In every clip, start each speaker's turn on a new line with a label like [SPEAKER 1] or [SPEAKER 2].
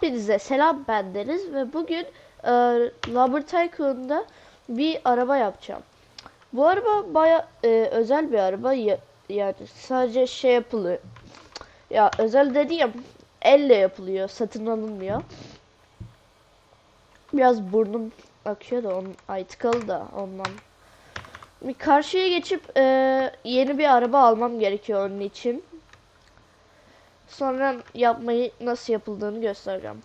[SPEAKER 1] Hepinize selam ben Deniz ve bugün e, Labor Tycoon'da bir araba yapacağım. Bu araba baya e, özel bir araba ya, yani sadece şey yapılıyor. Ya özel dediğim elle yapılıyor, satın alınmıyor. Biraz burnum akıyor da onun ay da ondan. Bir karşıya geçip e, yeni bir araba almam gerekiyor onun için. Sonra yapmayı nasıl yapıldığını göstereceğim.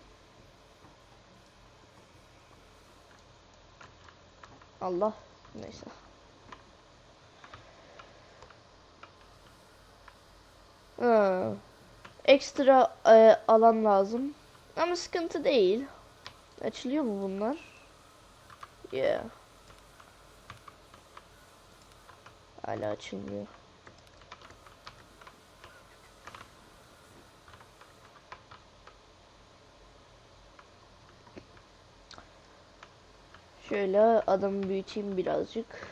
[SPEAKER 1] Allah neyse. Ha. Ekstra e, alan lazım. Ama sıkıntı değil. Açılıyor mu bunlar? Yeah. Hala açılmıyor. Şöyle adamı büyüteyim birazcık.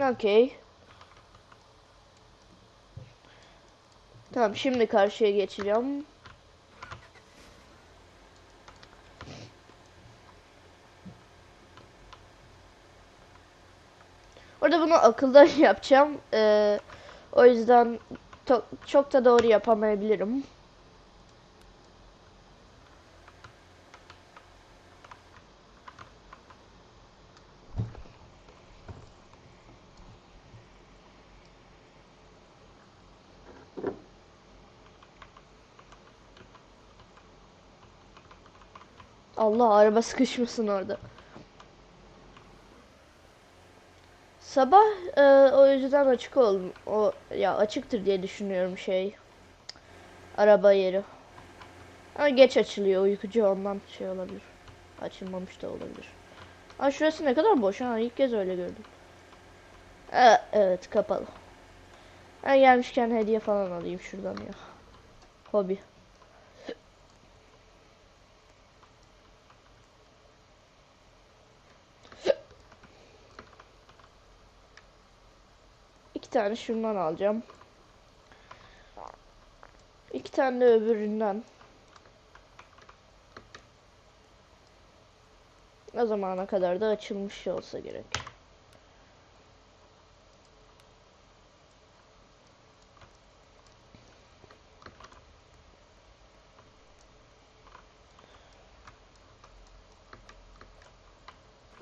[SPEAKER 1] Okey. Tamam şimdi karşıya geçeceğim. Orada bunu akılda yapacağım. Ee, o yüzden çok da doğru yapamayabilirim. Allah araba sıkışmasın orada. Sabah e, o yüzden açık ol o ya açıktır diye düşünüyorum şey araba yeri. Ama geç açılıyor uykucu ondan şey olabilir. Açılmamış da olabilir. Aa şurası ne kadar boş ha ilk kez öyle gördüm. E, evet kapalı. Ben gelmişken hediye falan alayım şuradan ya. Hobi. Tane şundan alacağım. İki tane de öbüründen. O zamana kadar da açılmış olsa gerek.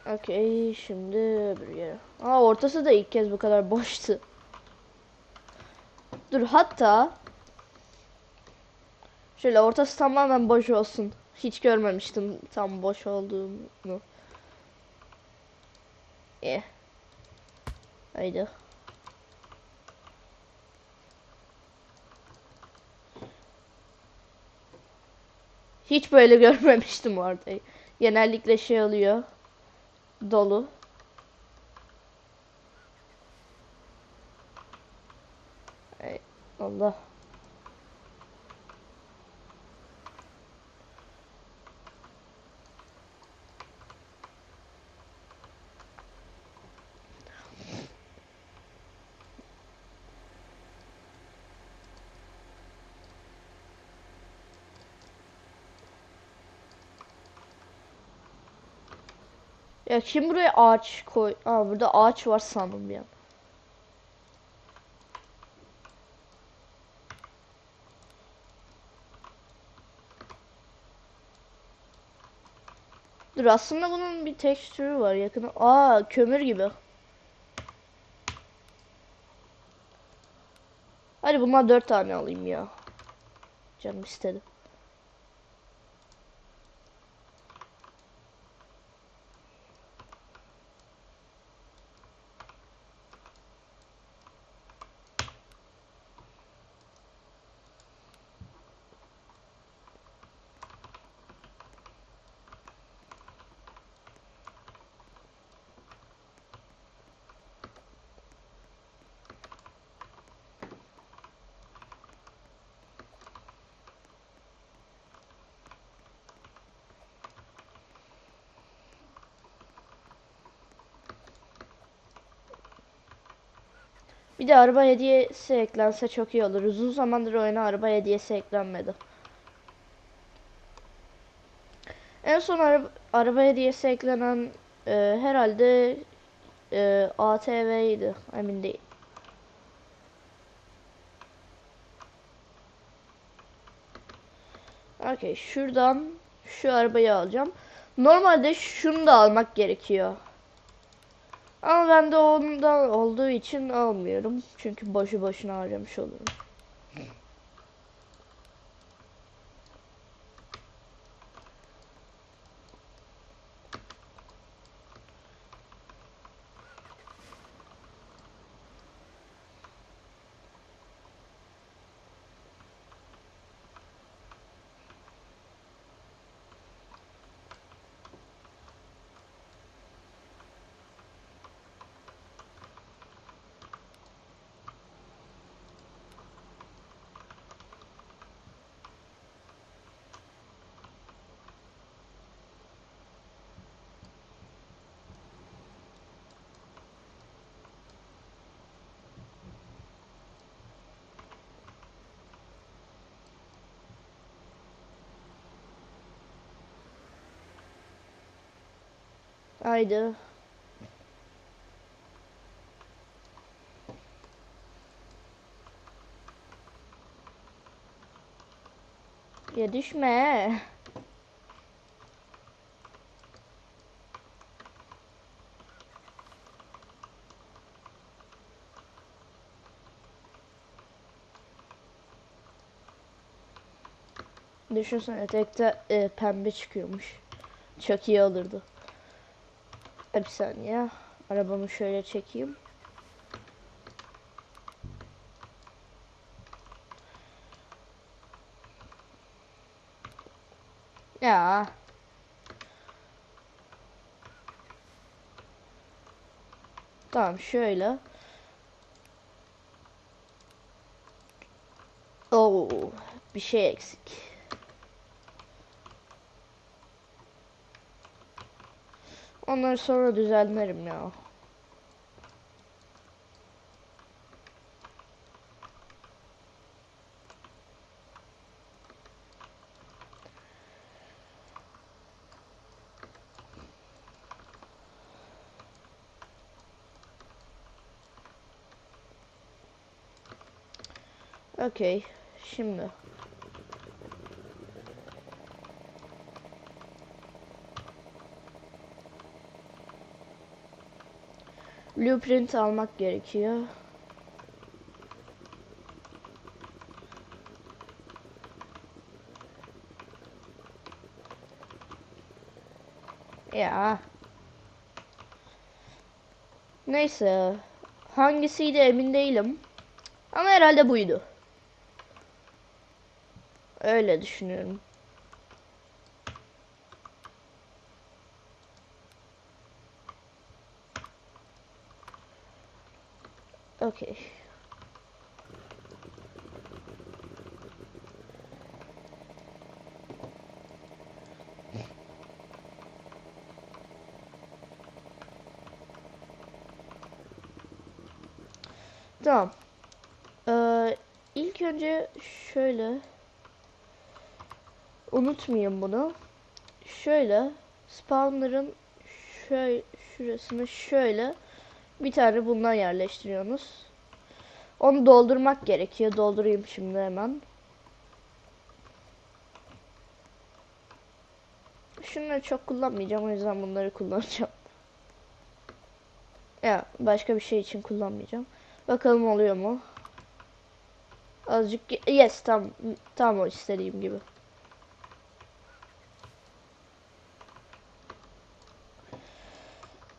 [SPEAKER 1] Okey şimdi öbür yere. Aa ortası da ilk kez bu kadar boştu. Dur hatta şöyle ortası tamamen boş olsun. Hiç görmemiştim tam boş olduğunu. Eh. Haydi. Hiç böyle görmemiştim orada. Genellikle şey oluyor. Dolu. Allah. Ya kim buraya ağaç koy? Aa burada ağaç var sandım bir an. Dur aslında bunun bir tekstürü var yakını. Aa kömür gibi. Hadi bundan dört tane alayım ya. Canım istedi. Bir de araba hediyesi eklense çok iyi olur. Uzun zamandır oyuna araba hediyesi eklenmedi. En son araba, araba hediyesi eklenen e, herhalde e, ATV'ydi. Emin değil. Okey şuradan şu arabayı alacağım. Normalde şunu da almak gerekiyor. Ama ben de ondan olduğu için almıyorum. Çünkü boşu boşuna harcamış olurum. Haydi. Ya düşme. Düşünsene tekte e, pembe çıkıyormuş. Çok iyi olurdu. Bir saniye. Arabamı şöyle çekeyim. Ya. Tamam şöyle. Oo, bir şey eksik. Onları sonra düzenlerim ya. Okey. Şimdi. Blueprint almak gerekiyor. Ya. Neyse. Hangisiydi emin değilim. Ama herhalde buydu. Öyle düşünüyorum. Okay. Tamam. Ee, ilk önce şöyle unutmayın bunu. Şöyle spawner'ın şöyle şurasını şöyle bir tane bundan yerleştiriyorsunuz. Onu doldurmak gerekiyor. Doldurayım şimdi hemen. Şunları çok kullanmayacağım. O yüzden bunları kullanacağım. Ya başka bir şey için kullanmayacağım. Bakalım oluyor mu? Azıcık yes tam tam o istediğim gibi.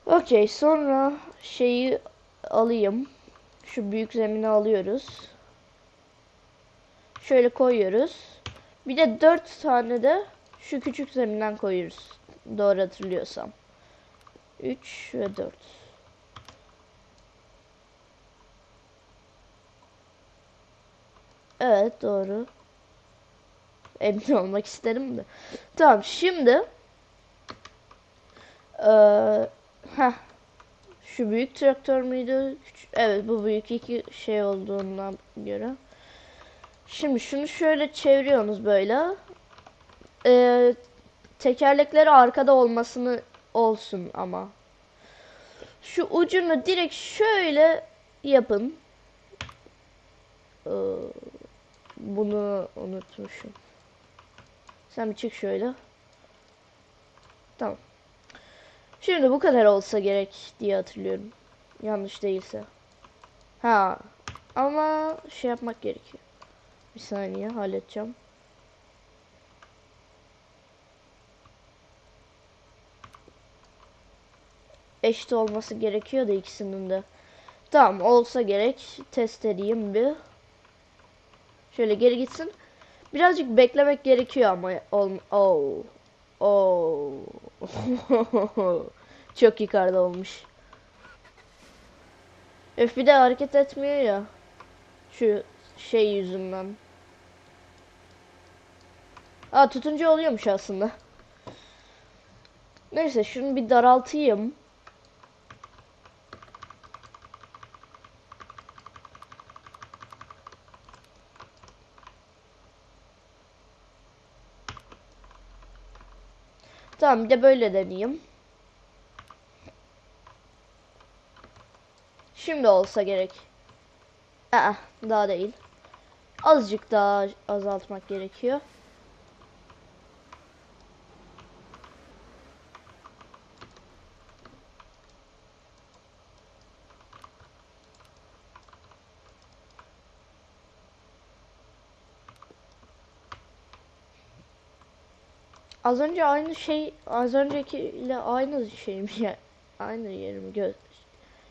[SPEAKER 1] Okey sonra şeyi alayım. Şu büyük zemini alıyoruz. Şöyle koyuyoruz. Bir de dört tane de şu küçük zeminden koyuyoruz. Doğru hatırlıyorsam. 3 ve 4. Evet doğru. Emin olmak isterim de. Tamam şimdi ee, heh, Şu büyük traktör müydü? Evet bu büyük iki şey olduğundan göre. Şimdi şunu şöyle çeviriyorsunuz böyle. Ee, tekerlekleri arkada olmasını olsun ama. Şu ucunu direkt şöyle yapın. Ee, bunu unutmuşum. Sen bir çık şöyle. Tamam. Şimdi bu kadar olsa gerek diye hatırlıyorum. Yanlış değilse. Ha. Ama şey yapmak gerekiyor. Bir saniye halledeceğim. Eşit olması gerekiyor da ikisinin de. Tamam olsa gerek. Test edeyim bir. Şöyle geri gitsin. Birazcık beklemek gerekiyor ama oh. Oh. Çok yukarıda olmuş. Öf bir de hareket etmiyor ya. Şu şey yüzünden. Aa tutunca oluyormuş aslında. Neyse şunu bir daraltayım. Tamam bir de böyle deneyeyim. Şimdi olsa gerek. Aa, daha değil. Azıcık daha azaltmak gerekiyor. Az önce aynı şey, az öncekiyle aynı şey mi ya? Aynı yerimi gö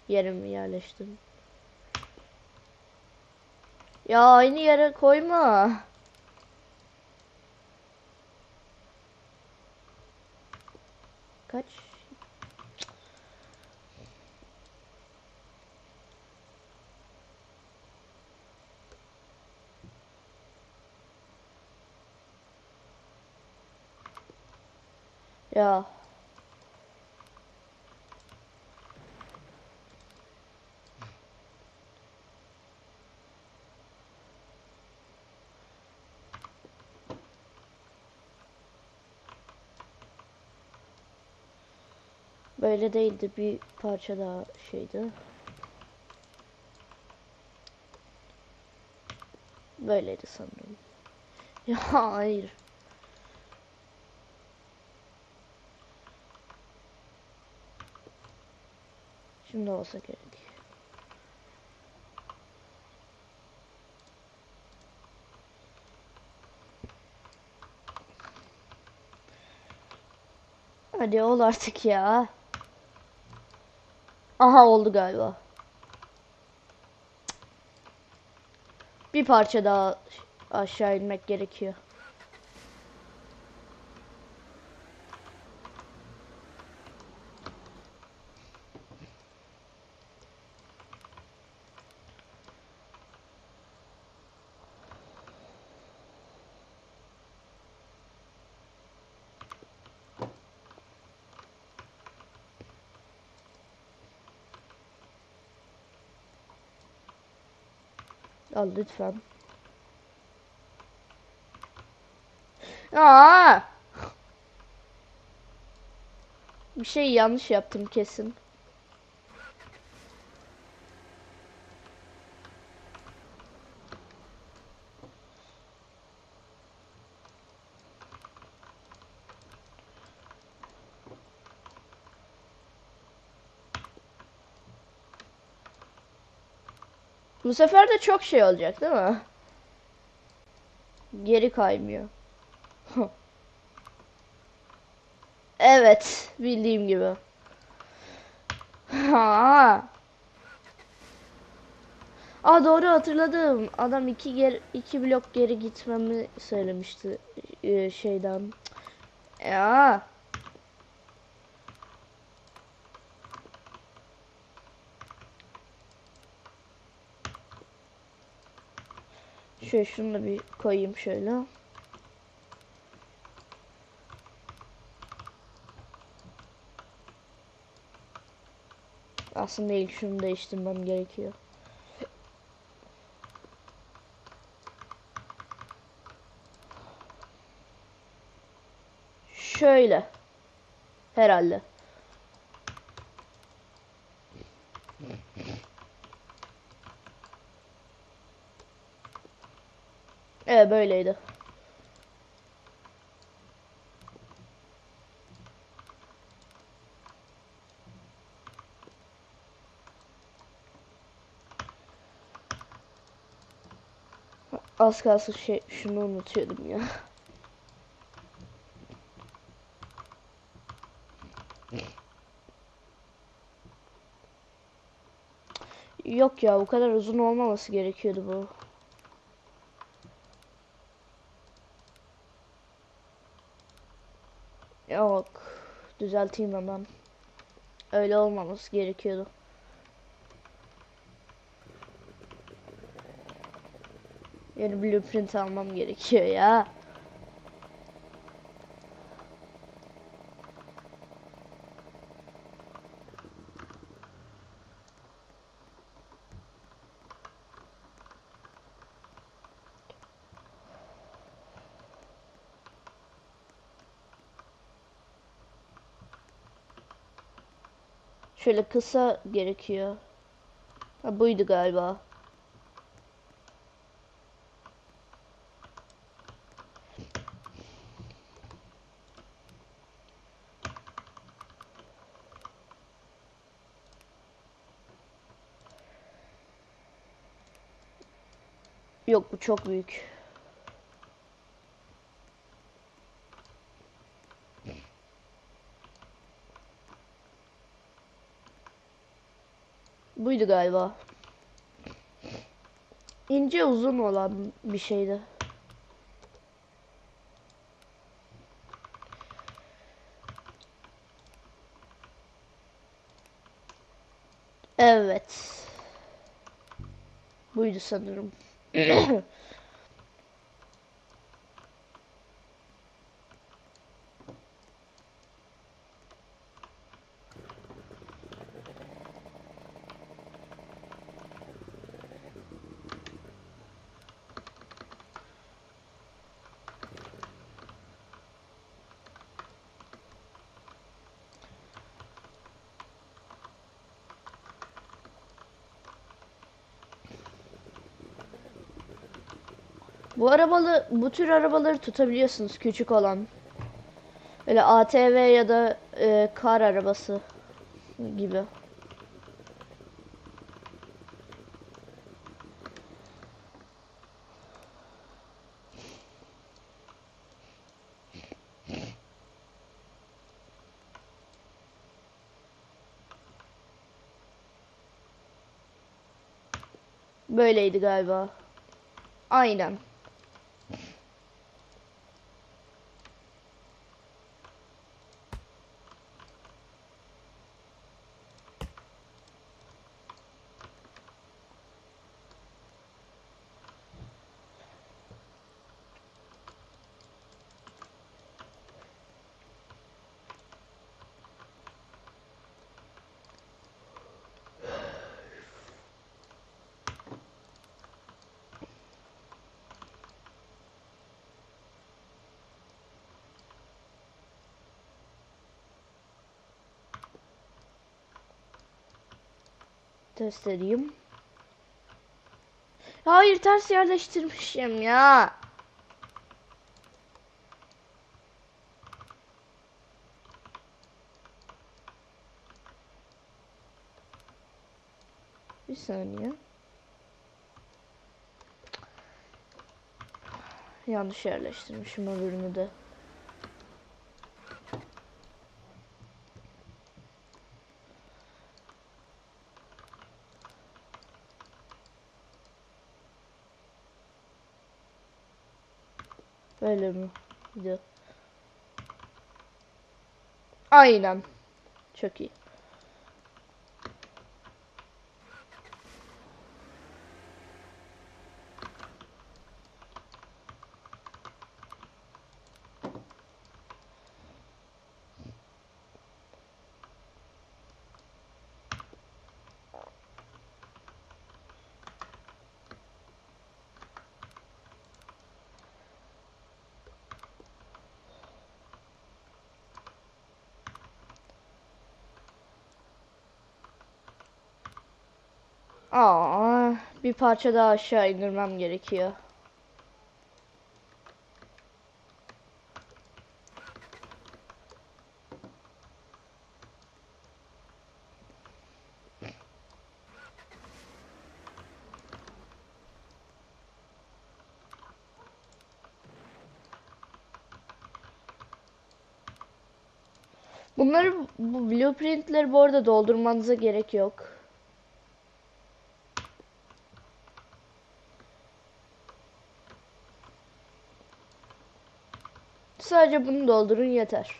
[SPEAKER 1] yerimi yerleştirdim. Ya aynı yere koyma. Ya. Böyle değildi bir parça daha şeydi. Böyleydi sanırım. Ya hayır. Şimdi olsa gerek. Hadi ol artık ya. Aha oldu galiba. Bir parça daha aşağı inmek gerekiyor. Al lütfen. Aa! Bir şey yanlış yaptım kesin. Bu sefer de çok şey olacak değil mi? Geri kaymıyor. evet, bildiğim gibi. Ha. Aa doğru hatırladım. Adam iki ger iki blok geri gitmemi söylemişti e, şeyden. Ya. Şöyle şunu da bir koyayım şöyle. Aslında ilk şunu değiştirmem gerekiyor. Şöyle. Herhalde. Evet böyleydi. Az kalsın şey şunu unutuyordum ya. Yok ya bu kadar uzun olmaması gerekiyordu bu. Yok. Düzelteyim hemen. Öyle olmaması gerekiyordu. Yeni blueprint almam gerekiyor ya. Şöyle kısa gerekiyor. Ha buydu galiba. Yok bu çok büyük. Buydu galiba. İnce uzun olan bir şeydi. Evet. Buydu sanırım. Bu arabalı, bu tür arabaları tutabiliyorsunuz küçük olan. Böyle ATV ya da e, kar arabası gibi. Böyleydi galiba. Aynen. Test edeyim. Hayır ters yerleştirmişim ya. Bir saniye. Yanlış yerleştirmişim öbürünü de. Böyle mi? Gidiyor. Aynen. Çok iyi. Aa, bir parça daha aşağı indirmem gerekiyor. Bunları bu blueprintleri bu arada doldurmanıza gerek yok. Sadece bunu doldurun yeter.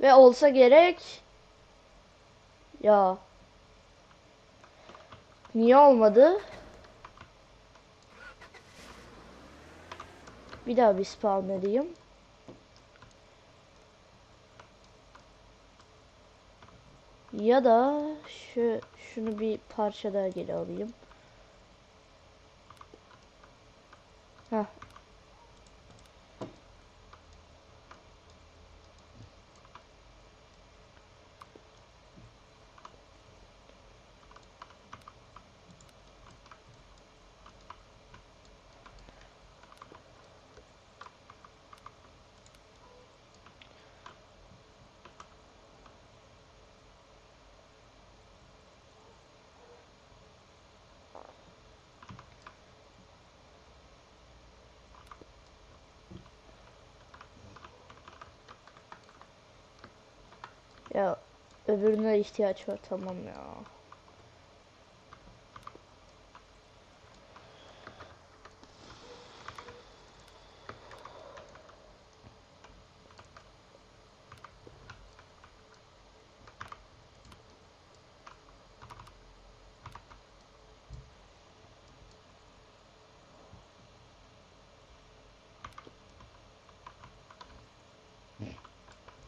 [SPEAKER 1] Ve olsa gerek ya niye olmadı? Bir daha bir spawn edeyim. Ya da şu şunu bir parça daha geri alayım. Heh. Ya öbürüne ihtiyaç var tamam ya.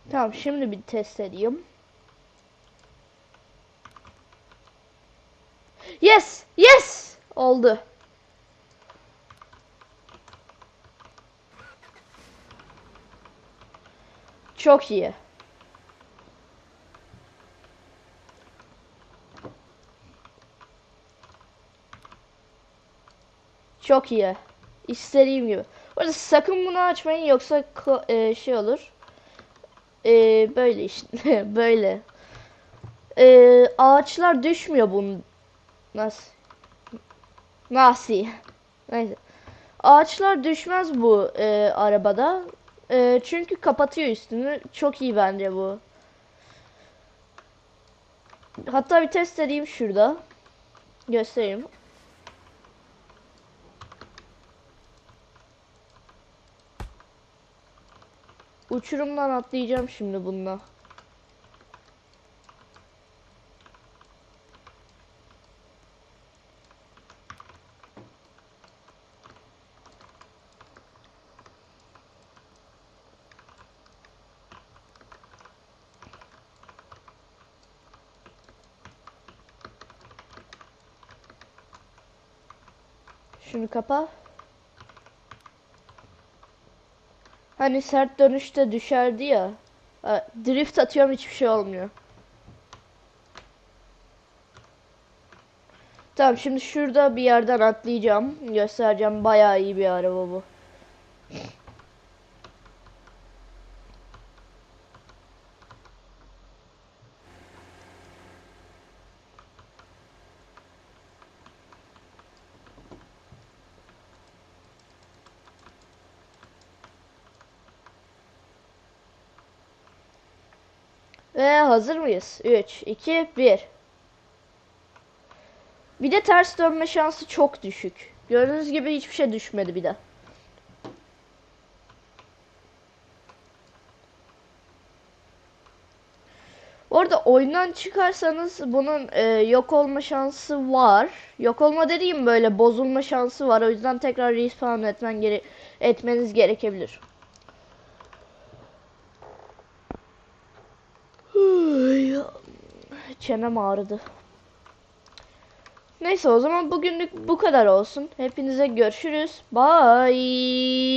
[SPEAKER 1] Tamam şimdi bir test edeyim. Yes! Oldu. Çok iyi. Çok iyi. İstediğim gibi. Orada sakın bunu açmayın yoksa e, şey olur. E, böyle işte böyle. E, ağaçlar düşmüyor bunun. Nasıl? Nasıl? Neyse. Ağaçlar düşmez bu e, arabada. E, çünkü kapatıyor üstünü. Çok iyi bence bu. Hatta bir test edeyim şurada. Göstereyim. Uçurumdan atlayacağım şimdi bununla. Şunu kapa. Hani sert dönüşte düşerdi ya. Drift atıyorum hiçbir şey olmuyor. Tamam şimdi şurada bir yerden atlayacağım. Göstereceğim. Bayağı iyi bir araba bu. Ve hazır mıyız? 3, 2, 1. Bir de ters dönme şansı çok düşük. Gördüğünüz gibi hiçbir şey düşmedi bir de. Orada oyundan çıkarsanız bunun e, yok olma şansı var. Yok olma dediğim böyle bozulma şansı var. O yüzden tekrar respawn etmen gere etmeniz gerekebilir. Çenem ağrıdı. Neyse o zaman bugünlük bu kadar olsun. Hepinize görüşürüz. Bye.